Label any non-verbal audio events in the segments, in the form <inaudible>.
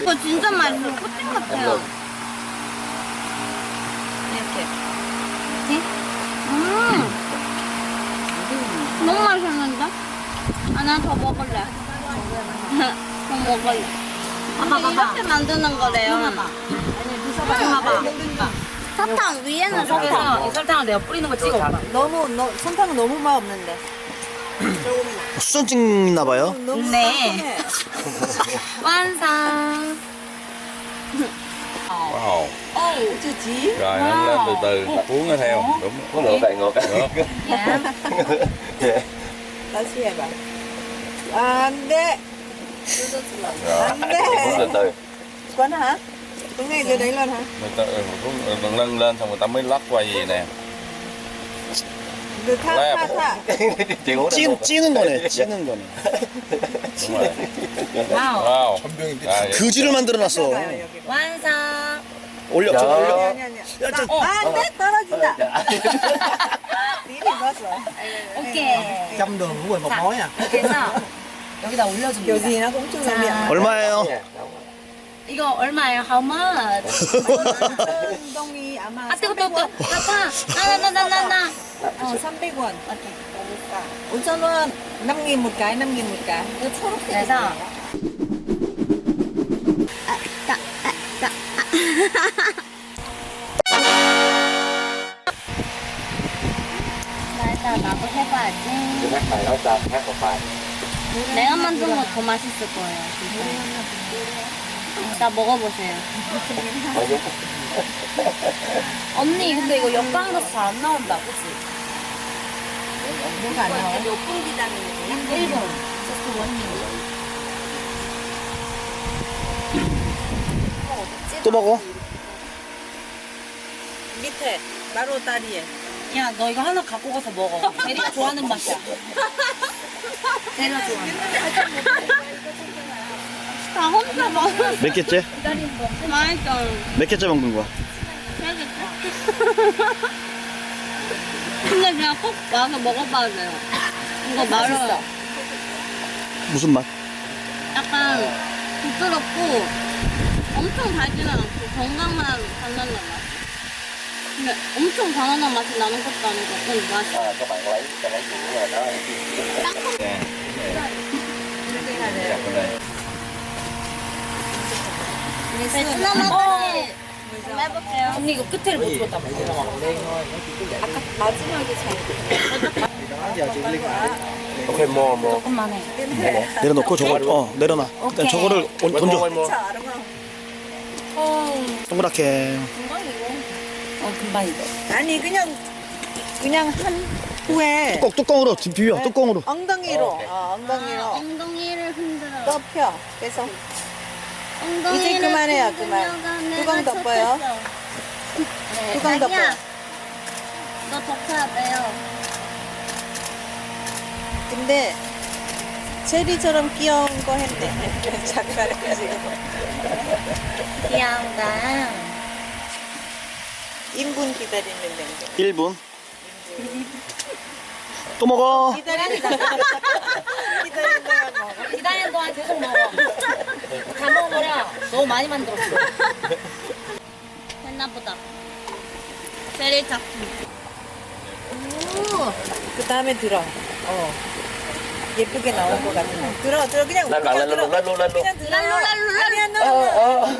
이거 진짜 맛있어. 푸딩 같아요. 이렇게. 음. 너무 맛있는데? 아, 난 더 먹을래. 더 먹을래. 근데 봐봐. 이렇게 만드는 거래요. 봐봐. 사탕 위에는 사탕. 그래서 이 설탕을 내가 뿌리는 거 찍어 봐. 너무 너 설탕은 너무 맛 없는데. <clears throat> 수전 찍나 봐요. 너무 네. 상큼해. <laughs> 완성. Wow. 어쩌지? Rồi nó lên từ từ cuốn nó theo. Đúng. Có ngược lại ngược. Ngược. 예. 다시 해봐. 안 돼. Rồi. 안 돼. Cuốn từ từ. Quấn hả? Tuấn này đưa đấy luôn hả? Người ta ừ, cuốn ừ, nâng lên xong người ta mới lắc qua gì nè. Được tha Lẹp. tha tha. 찌, 찌는 거네. 찌는 거네. 와우. Wow. À, vậy. 그지를 만들어놨어. 가요 여기. 완성. 올려, 저 올려. 아니 아니. 야, 저, 아, 안 돼. 떨어진다. <laughs> 미리 넣었어. 오케이. 뭐 자. 뭐야? 이렇게 해서 여기다 올려줍니다. 자. 놈이야. 얼마예요? 이거 얼마예요? How much? 운동이 아마 아 뜨거 뜨거 뜨거. 아빠. 나나나나나. 어, 300원. 오케이. 5,000원. 5nghìn một cái, 5nghìn một cái. 이거 초록색. 그래서 나도 해봐야지. Hát một bài. 내가 만든 거 더 맛있을 거예요. 진짜. 자, 먹어보세요. 언니 근데 이거 역광에서 잘 안 나온다, 그치? 뭐가 안 나와? 몇분 기다리는 1분. 저스트 원닝. 또 먹어? 밑에 바로 다리에. 야, 너 이거 하나 갖고 가서 먹어. 제리가 좋아하는 맛이야. <laughs> 제리가 좋아하는 맛. <laughs> 다 혼자 먹어. 몇 개째? 맛있어. 몇 개째 먹는 거야? 근데 그냥 꼭 와서 먹어봐야 돼요. 이거 말아요. 무슨 맛? 약간 부드럽고 엄청 달지는 않고 건강만 받는 맛. 근데 엄청 바나나 맛이 나는 것도 아니고 좀 맛있어. Các 베트남까지 해볼게요. 언니 이거 끝에를 못 찍었단 말이야. 마지막에 잘. Ok mua mua. 조금만 해. 내려놓고 저걸, 어, 내려놔. 일단 오케이. 저거를 온- 던져. mua. 자, 알아봐. 동그랗게. 어, 금방이죠. 아니 그냥 그냥 한 후에 뚜껑, 뚜껑으로 비벼, 뚜껑으로. 엉덩이로 어, 엉덩이로 아, 엉덩이를 흔들어. 덮여 그래서 이제 그만해요, 그만. 뚜껑 덮어요. 쳤었어. 네, 뚜껑 자기야, 덮어요. 너 덮어야 돼요. 근데 체리처럼 귀여운 거 했네 <laughs> 작가를 지금 귀여운다. 인분 기다리는 데 1분. 또 먹어. 기다린다 <laughs> 기다린다 먹어 기다리는 동안 계속 먹어. 다 먹어버려. 너무 많이 만들었어. 됐나 보다. 제리 작품. 그 다음에 들어 어 예쁘게 나올 것 같아 들어 들어 그냥 bạn 그냥 luôn, lên luôn. 그냥 들어. 아니야 너 <laughs>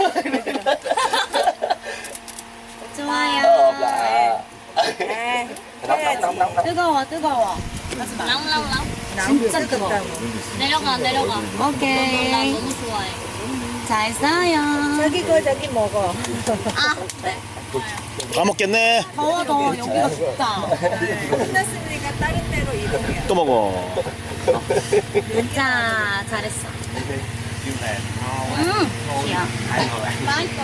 좋아요. Là 에이, 해야지 뜨거워, 뜨거워. 랑랑랑. 진짜 뜨거워. 내려가, 내려가. 나 오케이. 너무 좋아해. 잘 써요. 자기 거 자기 먹어 아, 다 먹겠네. 더워, 더워. 여기가 춥다. 끝났으니까 다른 데로 이동해 또 먹어. 진짜 잘했어. 음, 맛있어.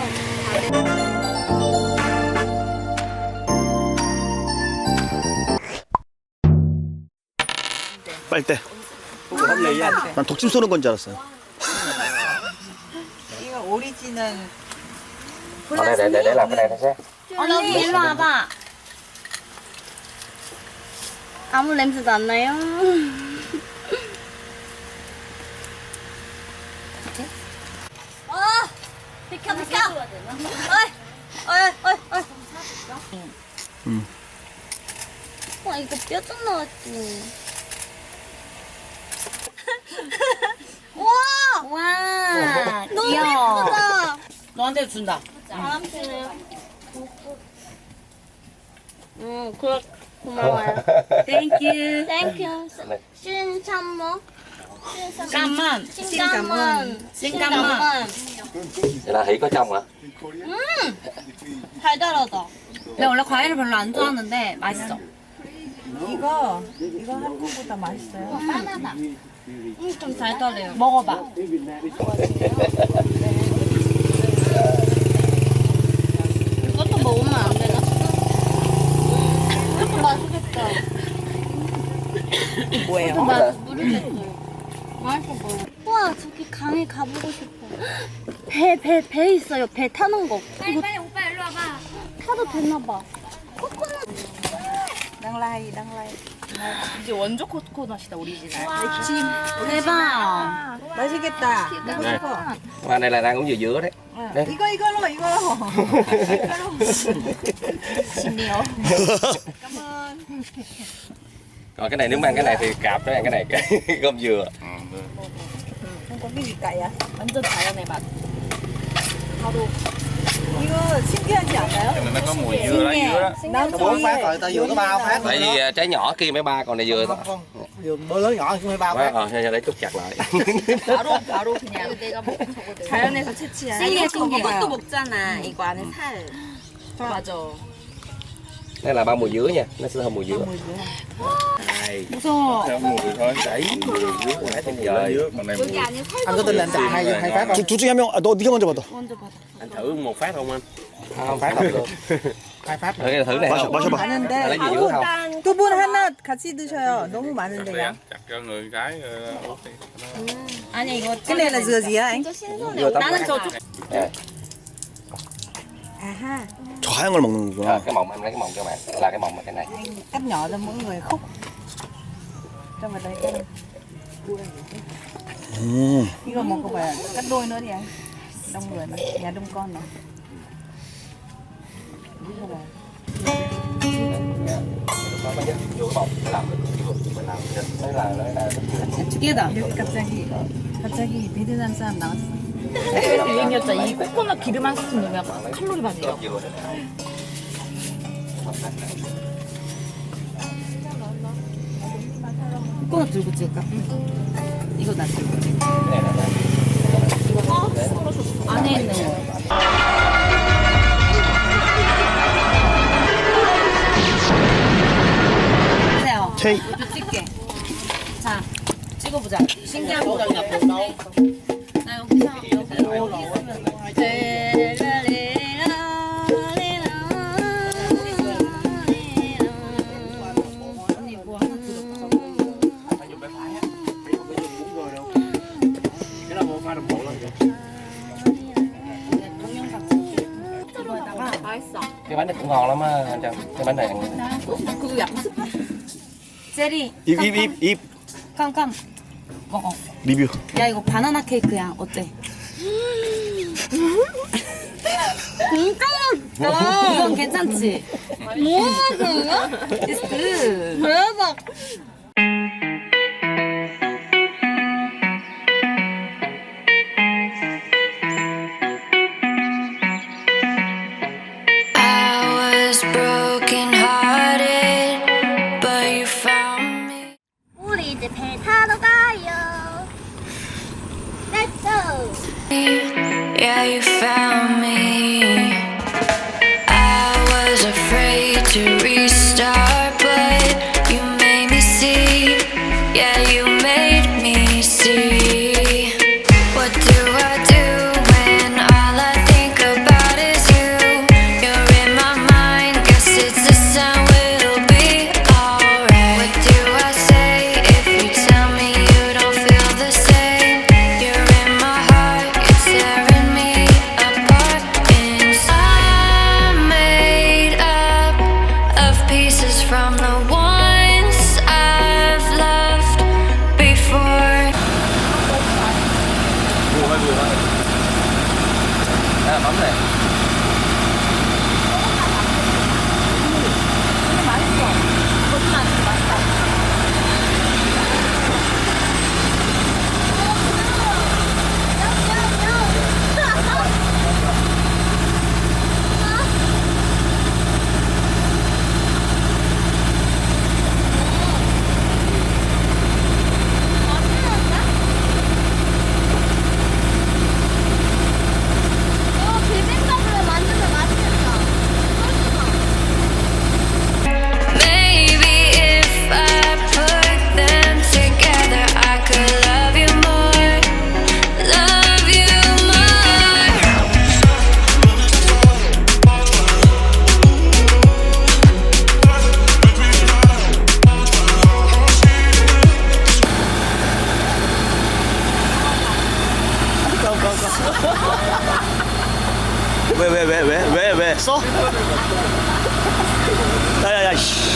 빨대. 난 독침 쏘는 건 줄 알았어요. 이거 오리지널. 언니, 일로 와봐. 아무 냄새도 안 나요. 아, 비켜 비켜. 어이 어이 어이 어이. 음. 와 이거 뼈좀 나왔지. 와 와, 너무 귀여워. 예쁘다. 너한테 준다. 바람 피네요. <laughs> 음, 그 고마워요. 땡큐. 땡큐. 신참모. 신감은. Vậy là Hỷ có trong hả? 음, 달달하다. 내가 원래 과일을 별로 안 좋아하는데 맛있어. 이거 이거 한국보다 맛있어요. 바나나. 음, 좀 달달해요. 먹어봐. <laughs> 이것도 먹으면 안 되나? 이것도 맛있겠다. 뭐예요? 맛 모르겠어요. 맛있어 보여. 우와, 저기 강에 가보고 싶어. 배, 배, 배 있어요. 배 타는 거. 이거 빨리 오빠 일로 와봐. 타도 되나봐. 코코넛. 낭라이 낭라이. 이제 원조 코코넛이다 오리지널. 아, 대박. 맛있겠다. 먹고 네. 싶어. Hoa này là đang uống dừa dứa đấy. Đấy. 이거 이걸로 이걸로. <laughs> 신기해요. <laughs> <laughs> Còn cái này nếu mà ăn cái này thì cạp đó ăn cái này cái <laughs> gom dừa. 고기 밀가야. 완전 자연의 맛. 이거 신기하지 않아요? Nó có mùi dừa đó, dứa đó. 난 bốn phát rồi ta vừa có ba phát Tại vì à, trái nhỏ kia mới ba còn này dừa không thôi. không vừa bơ lớn nhỏ chứ mới ba Quá, phát ờ, để chúc chặt lại. 바로 바로 그냥 자연에서 채취한. 신기해 신기해. 이것도 먹잖아. 이거 안에 살. 맞아. Đây là ba mùi dứa nha, nó sẽ thơm mùi dứa. Đây. 무서워. Thơm mùi thôi, đấy. Dứa quá tuyệt vời. 여기 안에 살. anh có tin là anh chặt hai hai phát không 둘, 둘 중에 한 명, 아, 너 네가 먼저 받아. Anh thử một phát không anh? Không, phát không được. hai phát Thử, thử này 마셔, không? 마셔봐. 많은데 lấy gì dứa không? 두 분 하나 같이 드셔요. 너무 많은데요. chặt cho người cái ờ, uống đi. 아니 이거 cái này là dừa gì á anh? Dừa tắm 나는 저 Nè, 아하. 저 하얀 걸 à, 먹는구나. cái mọng em lấy cái mọng cho bạn là cái mọng là cái này anh cắt nhỏ cho mỗi người khúc. Cho vào đây cái này. 음. 이거 먹어봐요. cắt đôi nữa đi anh. Đông người mà, nhà đông con mà. 먹어봐요. lúc đó mới vô cái mọng để làm được mình làm được mới là nói là 두 개다. 갑자기 갑자기 베트남 사람 나왔어. 유행이었자 이 코코넛 기름 한 스푼 넣으면 칼로리 많이에요. dừa 코코넛 들고 찍을까? 이거 나 들고. cái này là 안에 있는. 보세요. 체이. 이것도 찍게. 자, 찍어보자. 신기한 포 cái bánh này cũng ngon lắm á anh Trâm cái bánh này 그거 약간 습. 제리 입, 입, 입, 입. 깜깜 먹어. 리뷰. 야 이거 바나나 케이크야. 어때? 진짜 맛있다. 이건 괜찮지? 뭐? It's good. 대박. 왜 왜 왜 왜 왜 왜 써? 야야야 씨.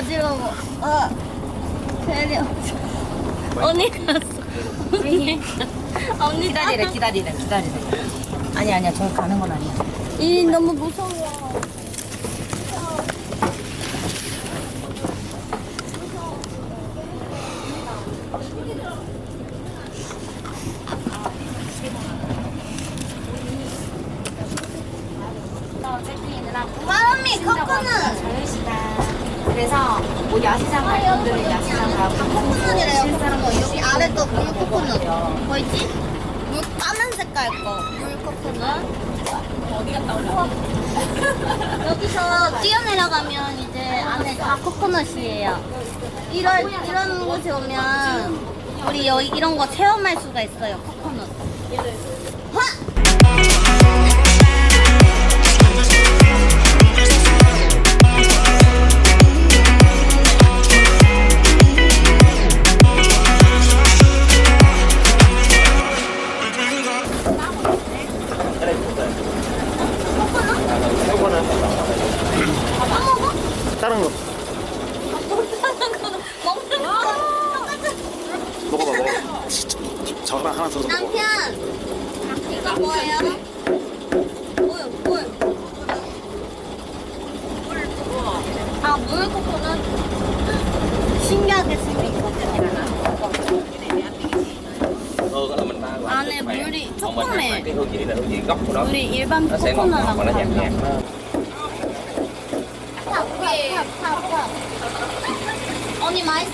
어지러워. 어. 제리 어지러워. 언니 갔어. 언니. <laughs> 언니 기다리래, 기다리래, 기다리래. 아니, 아니야. 저기 가는 건 아니야. 이 너무 무서워. 마음이 코코넛. 그래서 뭐 야시장 갈 분들은 야시장 가고 코코넛이래요. 코코넛. 여기 아래 또 물 코코넛. 보이지? 물 까만 색깔 거. 물 코코넛. 어디 갔다 올라? 여기서 뛰어내려가면 이제 안에 다 코코넛이에요. 이런 이런 곳에 오면 우리 여기 이런 거 체험할 수가 있어요. 코코넛.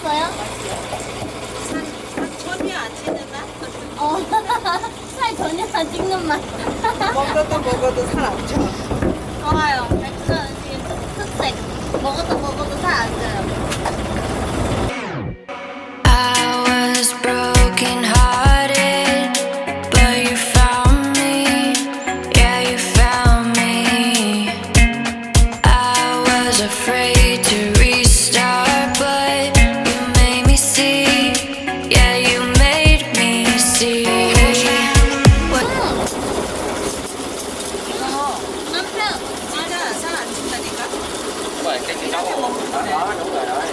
언니 맛있어요? 전혀 안 찍는 맛? 어, <laughs> 살 전혀 안 찍는 맛 먹어도 먹어도 살 안 쪄. 좋아요 맥주 음식 특색 먹어도 먹어도 살 안 쪄요 cái chị cháu đó, đó đúng rồi đấy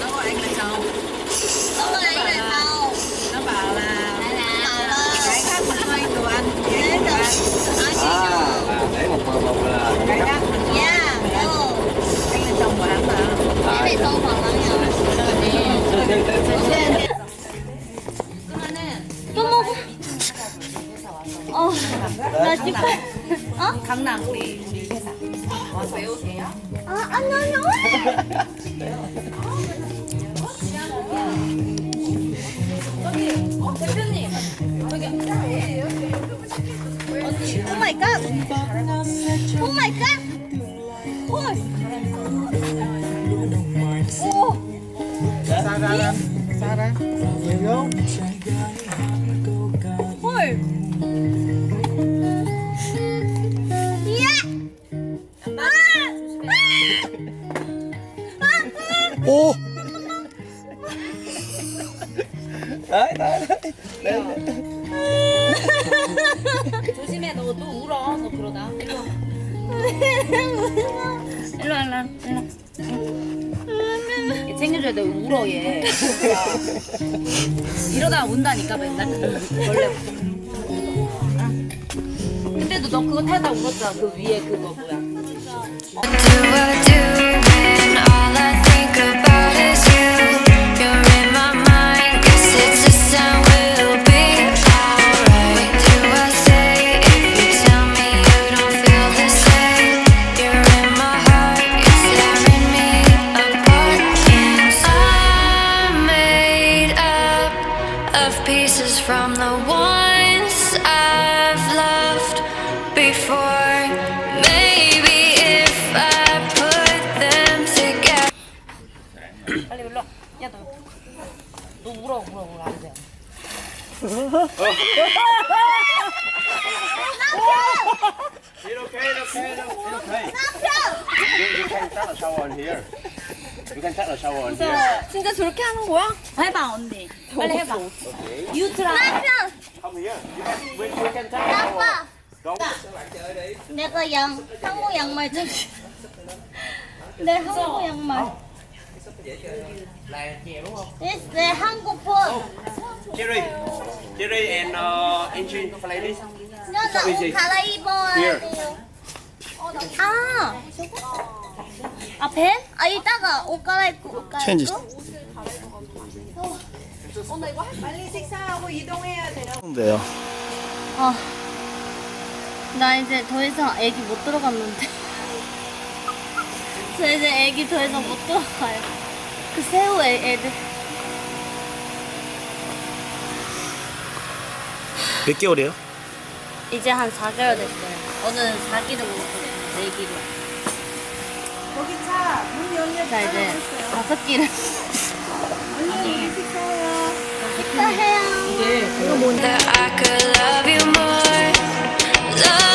nó gọi anh là chồng nó gọi anh là chồng nó bảo là cái khác mình hơi đồ ăn thế một một một là cái khác nha anh là chồng của hắn mà cái này sâu vào lắm nhỉ 나 지금 어? 강남 우리 우리 회사. 와서 배우세요? 아, 아니 아니. 대표님 오 마이 갓. 오 마이 갓. 헐. 오. Xa ra. Nhiều vô. <laughs> 조심해 너도 울어. 너 그러다. 일로 와. 일로 와, 일로 와, 일로 와. 얘 챙겨줘야 돼. 울어 얘. 이러다 운다니까 맨날 원래. 근데도 너 그거 타다 울었잖아. 그 위에 그거 뭐야. What do I do from the ones I've loved before. Maybe if I put them together. 빨리 일로 와. 야, 너. 너 울어, 울어, 울어. 안 돼. It's okay, it's okay, it's okay. You, you can start a shower in here. A shower in here. 진짜 저렇게 하는 거야? 해봐, 언니. 빨리 해봐. 유트라. we, can shower. 아빠. Don't. 내가 양 한국 양말 좀. 내 한국 양말. Yes, 내 한국 폰. Cherry. Cherry and uh, Angie. Play this. 나옷 갈아입어야 Here. 돼요. 아, 아 벤? 아 이따가 옷 갈아입고 옷 체인지. 갈아입고. 빨리 식사하고 이동해야 돼요. 근데요. 아, 나 이제 더 이상 애기 못 들어갔는데. <laughs> 저 이제 애기 더 이상 못 들어가요. 그 새우 애, 애들. 몇 개월이에요? 이제 한 4개월 됐어요. 오늘 4기를 먹었거든요. 4기를. 거기 차 문 열려. 자, 이제 5기를. 식사해요. That I could love you more, love you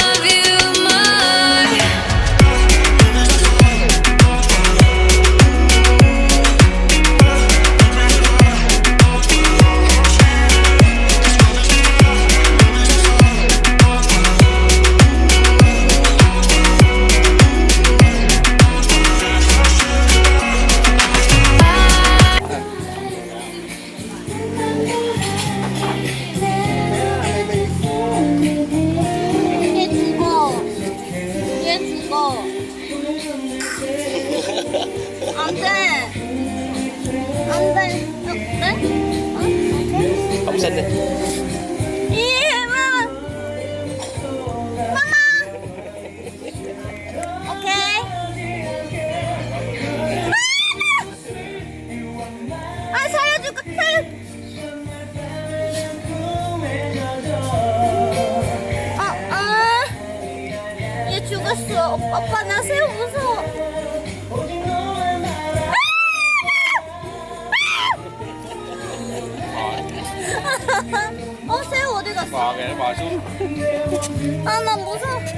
아, 나 무서워.